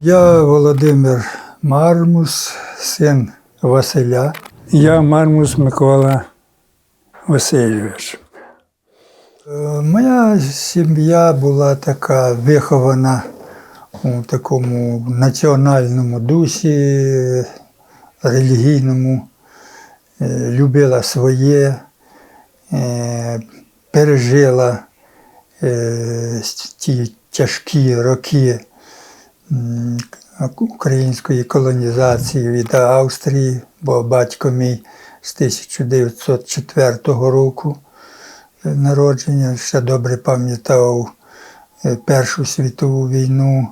Я Володимир Мармус, син Василя. Я Мармус Микола Васильович. Е, Моя сім'я була така вихована у такому національному дусі, релігійному, Е, любила своє, е, пережила ті тяжкі роки української колонізації від Австрії, бо батько мій з 1904 року е, народження ще добре пам'ятав е, Першу світову війну,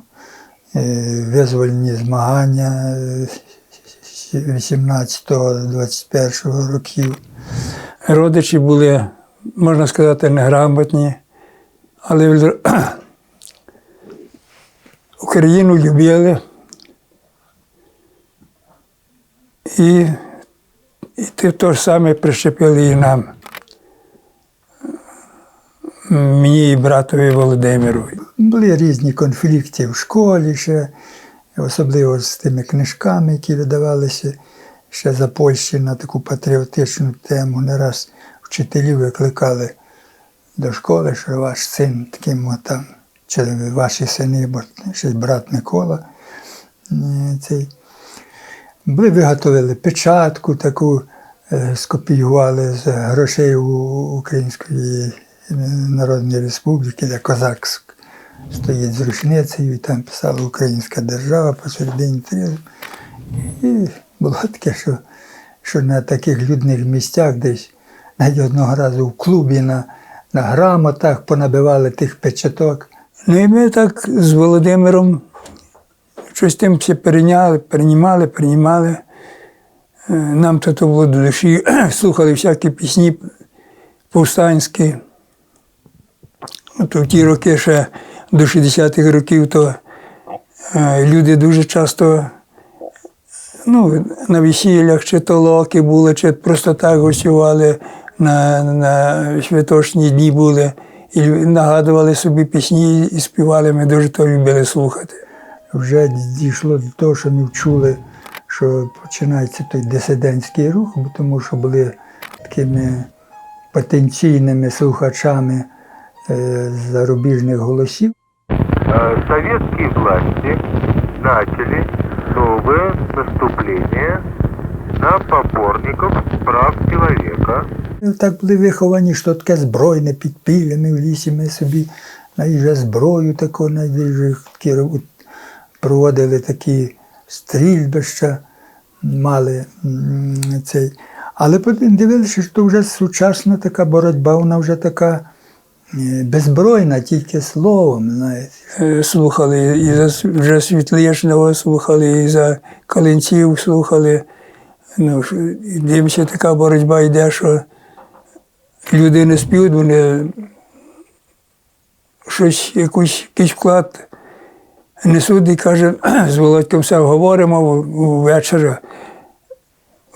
е, визвольні змагання е, 18-21 років. Родичі були, можна сказати, неграмотні, але Україну любили. І, і те то ж саме прищепили і нам. Мені і братові Володимиру. Були різні конфлікти в школі ще, особливо з тими книжками, які видавалися ще за Польщі на таку патріотичну тему. Не раз вчителів викликали до школи, що ваш син таким там, чи ваші сини, бо ще брат Микола. е, Цей. Ми виготовили печатку таку, е, скопіювали з грошей у Української е, Народної Республіки, де козак стоїть з рушницею, і там писала Українська держава посередині тризм. І було таке, що, що на таких людних місцях десь навіть одного разу в клубі на, на грамотах понабивали тих печаток. Ну і ми так з Володимиром щось тим все перейняли, переймали, переймали. Е, Нам то, то було до душі, слухали всякі пісні повстанські. От в ті роки ще до 60-х років, то е, люди дуже часто ну, на весіллях чи то локи були, чи просто так гостювали на, на святочні дні були. І нагадували собі пісні і співали, ми дуже то любили слухати. вже дійшло до того, що ми вчули, що починається той дисидентський рух, тому що були такими потенційними слухачами е, зарубіжних голосів. Э, Советские власти начали новое наступление на поборников прав человека. Так були виховані, що таке збройне підпілля, ми в лісі ми собі навіть зброю таку, навіть такі ро- проводили такі стрільбища, мали цей. Але потім дивилися, що вже сучасна така боротьба, вона вже така е, беззбройна, тільки словом, знаєте. Е, Слухали і за вже Світлишного слухали, і за Калинців слухали. Ну, дивимося, така боротьба йде, що люди не співають, вони щось, якусь, якийсь вклад несуть і каже, з Володьком все говоримо ввечері.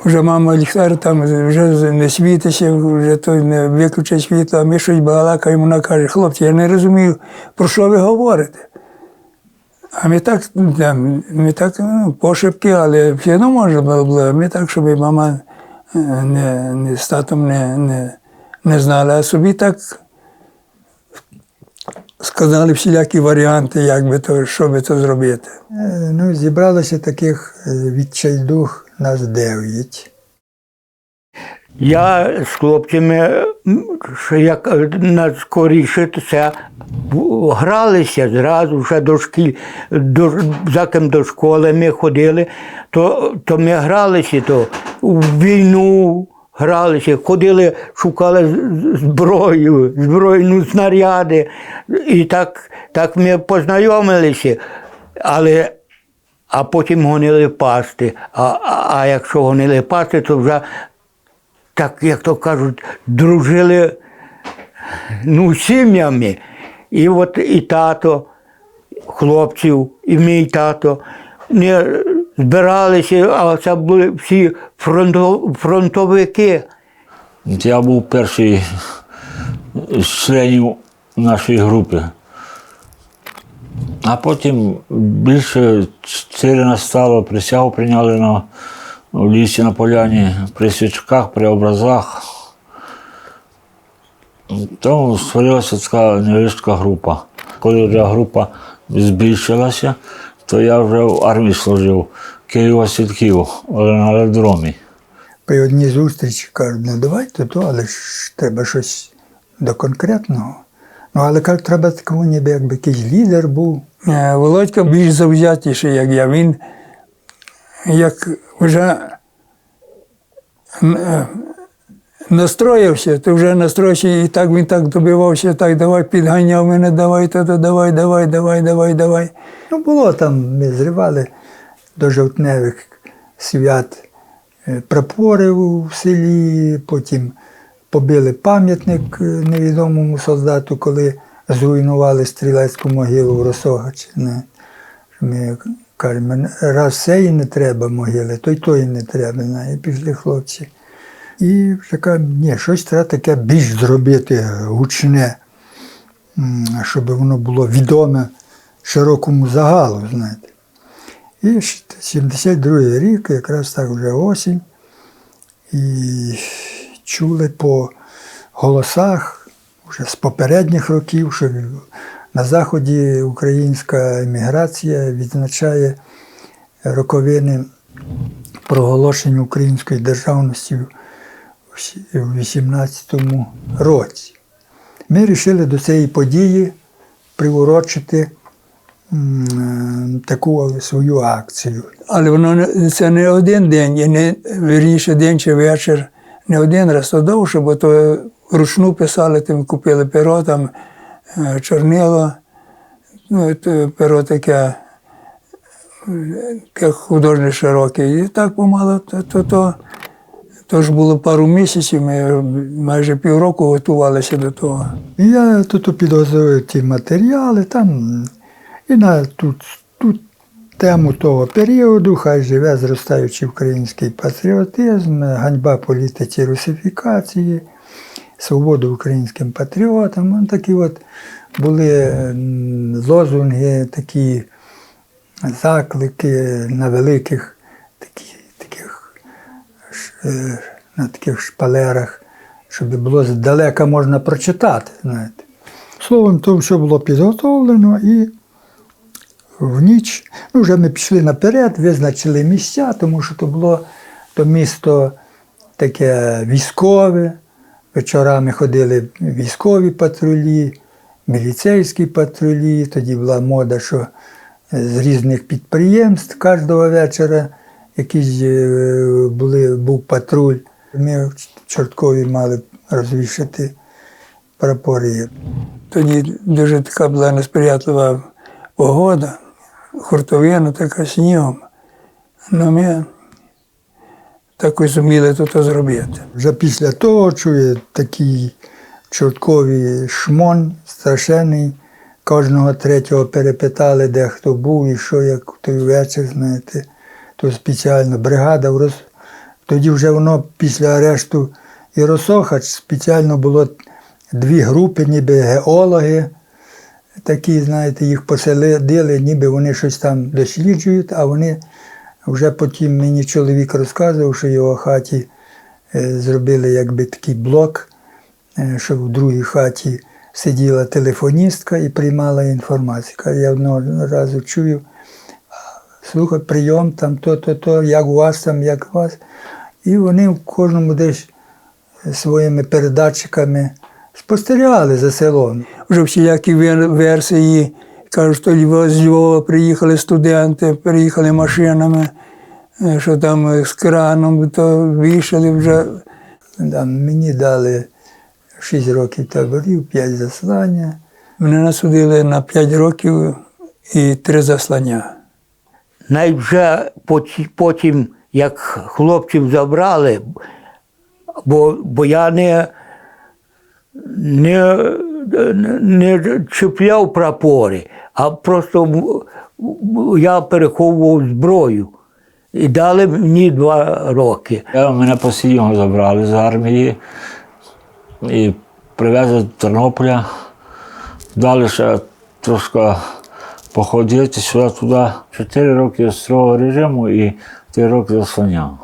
Вже мама ліхтар там вже не світиться, вже той не виключить світло, а ми щось балакаємо, вона каже, хлопці, я не розумію, про що ви говорите. А ми так, ми так ну, пошепки, але все одно можна було. Ми так, щоб мама е, не, не з татом не, не, не знала, а собі так сказали всілякі варіанти, як би то, що би то зробити. Е, Ну, зібралося таких е, відчайдух нас дев'ять. Я з хлопцями, що як е, скоріше то це гралися зразу вже до шкіл, до, за ким до школи ми ходили, то, то ми гралися, то в війну гралися, ходили, шукали зброю, збройну снаряди. І так, так ми познайомилися. Але а потім гонили пасти. А, а, а якщо гонили пасти, то вже так, як то кажуть, дружили ну, сім'ями. І от і тато хлопців, і мій тато не збиралися, а це були всі фронтовики. Я був перший з членів нашої групи. А потім більше чотири нас стало, присягу прийняли на, лісі на поляні, при свічках, при образах. Тому створилася така невеличка група. Коли вже група збільшилася, то я вже в армії служив Києво-Сітків, але на аеродромі. При одній зустрічі кажуть, ну давайте то, але ж треба щось до конкретного. Ну, але кажуть, треба такого ніби якби якийсь лідер був. Е, Володька більш завзятіший, як я. Він як вже е, настроївся, то вже настроївся, і так він так добивався, так давай підганяв мене, давай, то, то, давай, давай, давай, давай, давай. Ну, було там, ми зривали до жовтневих свят е, прапори у селі, потім побили пам'ятник е, невідомому солдату, коли зруйнували стрілецьку могилу в Росогачі. Ми кажемо, раз цієї не треба могили, то й тої не треба. І пішли хлопці. І кажемо, ні, щось треба таке більш зробити гучне, щоб воно було відоме широкому загалу, знаєте. І щ- 72 рік, якраз так вже осінь, і чули по голосах вже з попередніх років, що на Заході українська еміграція відзначає роковини проголошення української державності в сі- 18 році. Ми вирішили до цієї події приурочити м, таку свою акцію. Але воно це не один день, і не вірніше день чи вечір, не один раз, то довше, бо то вручну писали, тим купили перо, там е, чорнило, ну, перо таке, е, таке художнє широке. І так помало, то, то, то, то ж було пару місяців, ми майже півроку готувалися до того. Я тут підготував ті матеріали, там і на ту, ту тему того періоду, хай живе зростаючий український патріотизм, ганьба політиці русифікації, свободу українським патріотам. Такі от були лозунги, такі заклики на великих такі, на таких шпалерах, щоб було здалека можна прочитати. Знаєте. Словом, то все було підготовлено і в ніч, ну вже ми пішли наперед, визначили місця, тому що то було то місто таке військове. Вечорами ходили військові патрулі, міліцейські патрулі. Тоді була мода, що з різних підприємств кожного вечора якісь е, були, був патруль. Ми Чорткові мали розвішати прапори. Тоді дуже така була несприятлива погода, хуртовина така снігом. Ну, ми так і зуміли тут зробити. Вже після того чує такий чортковий шмон страшенний. Кожного третього перепитали, де хто був і що, як той вечір, знаєте, то спеціально бригада. в Рос... Тоді вже воно після арешту і Росохач спеціально було дві групи, ніби геологи. Такі, знаєте, їх поселили, ніби вони щось там досліджують, а вони вже потім мені чоловік розказував, що в його хаті е, зробили якби такий блок, е, що в другій хаті сиділа телефоністка і приймала інформацію. Я одного разу чую, слухай, прийом там то-то, то, як у вас там, як у вас. І вони в кожному десь своїми передатчиками спостерігали за селом. Вже всілякі вер- версії. Кажуть, що з Львова приїхали студенти, приїхали машинами, е, що там е, з краном, то вішали вже. Там мені дали 6 років таборів, 5 заслання. Мене насудили на 5 років і 3 заслання. Навіть вже потім, як хлопців забрали, бо, бо я не, не, не чіпляв прапори, а просто я переховував зброю. І дали мені два роки. Мене постійно забрали з армії і привезли до Тернополя. Далі ще трошки походити сюди-туди. Чотири роки строгого режиму і три роки заслоняв.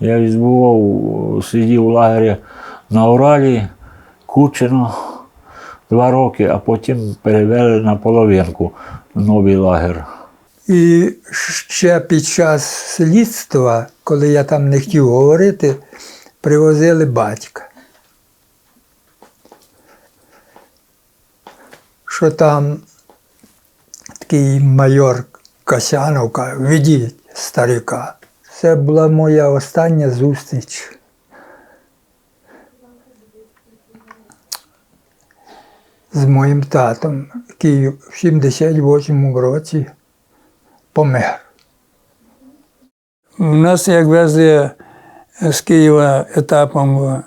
Я відбував, сидів у лагері на Уралі, Кучино два роки, а потім перевели на половинку новий лагер. І ще під час слідства, коли я там не хотів говорити, привозили батька. Що там такий майор Касянов каже, ведіть старика. Це була моя остання зустріч. З моїм татом, який в 78-му році помер. У нас як везли з Києва етапом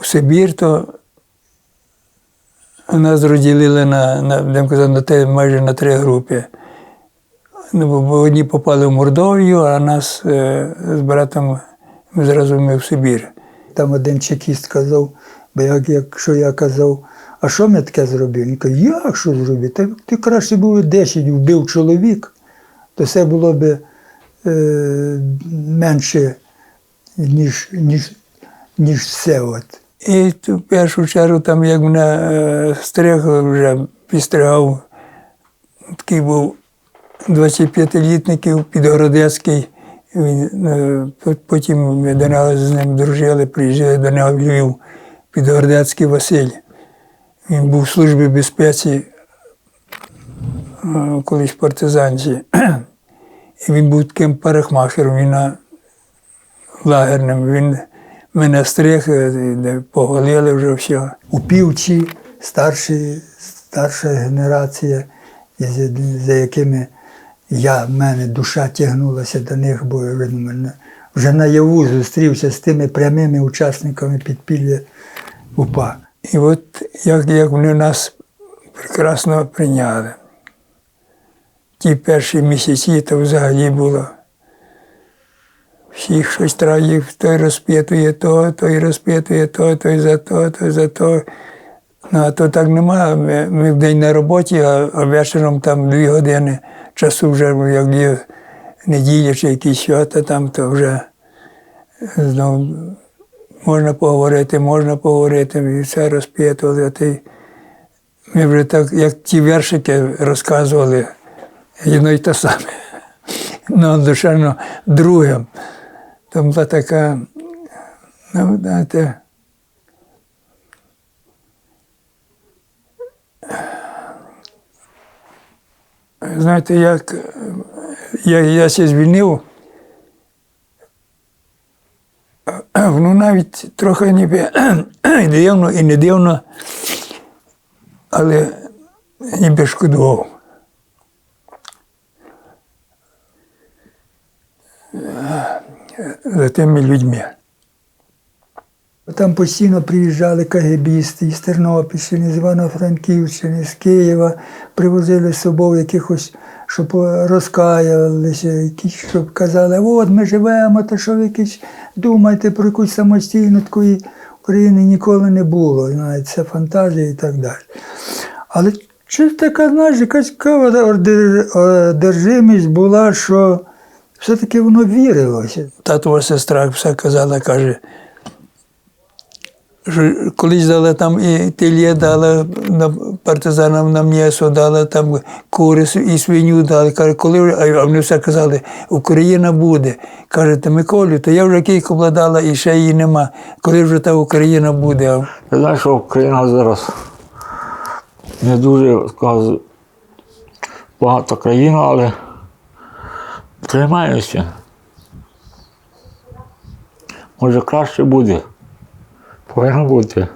в Сибір, то нас розділили на, на, будемо на те, майже на три групи. Ну, бо- Одні попали в Мордовію, а нас е, з братом ми зразу ми в Сибір. Там один чекіст казав, бо як, якщо я казав, а що ми таке зробив? Він каже, як що зробив? Ти, ти краще був 10 вбив чоловік, то це було б е, менше, ніж, ніж, ніж це. От. І в першу чергу, там, як мене е, стриг, вже підстригав, такий був 25-літників Підгородецький. Він, е, потім ми до нього з ним дружили, приїжджали до нього в Львів, Підгородецький Василь. Він був в службі безпеці е, колись в партизанці. І він був таким парикмахером, він лагерним. Він мене стриг, е, поголили вже все. У півчі старші, старша генерація, за, якими я, в мене душа тягнулася до них, бо вже, мене, вже наяву зустрівся з тими прямими учасниками підпілля УПА. І от як, як вони нас прекрасно прийняли. Ті перші місяці то взагалі було. Всіх щось треба, той розпитує то, той розпитує то, той за то, той за то. Ну, а то так немає. Ми, ми вдень на роботі, а, а вечором там дві години часу вже, як є неділя чи якісь свята, там то вже знову можна поговорити, можна поговорити, і все розпитували. Ми вже так, як ті вершики розказували, одно й те саме. Ну, душевно другим. То була така, ну, знаєте, знаєте, як я, я ще звільнив, ну навіть трохи ніби дивно і не дивно, але ніби шкодував. За тими людьми. Там постійно приїжджали КГБісти із Тернопільщини, з Івано-Франківщини, з Києва, привозили з собою якихось, щоб розкаялися, якісь, щоб казали, от ми живемо, то що ви якісь думаєте про якусь самостійну такої України ніколи не було. Знаєте, це фантазія і так далі. Але чи така, знаєш, якась одержимість була, що все-таки воно вірилося. Татова сестра все казала, каже, що колись дали там і тельє дали на партизанам на м'ясо, дали там кури і свиню дали. Каже, коли вже- а вони все казали, Україна буде. Каже, та Миколю, то я вже кілька обладала і ще її нема. Коли вже та Україна буде? А Я знаю, що Україна зараз не дуже скажу, багата країна, але тримається. Може краще буде. Повинно бути.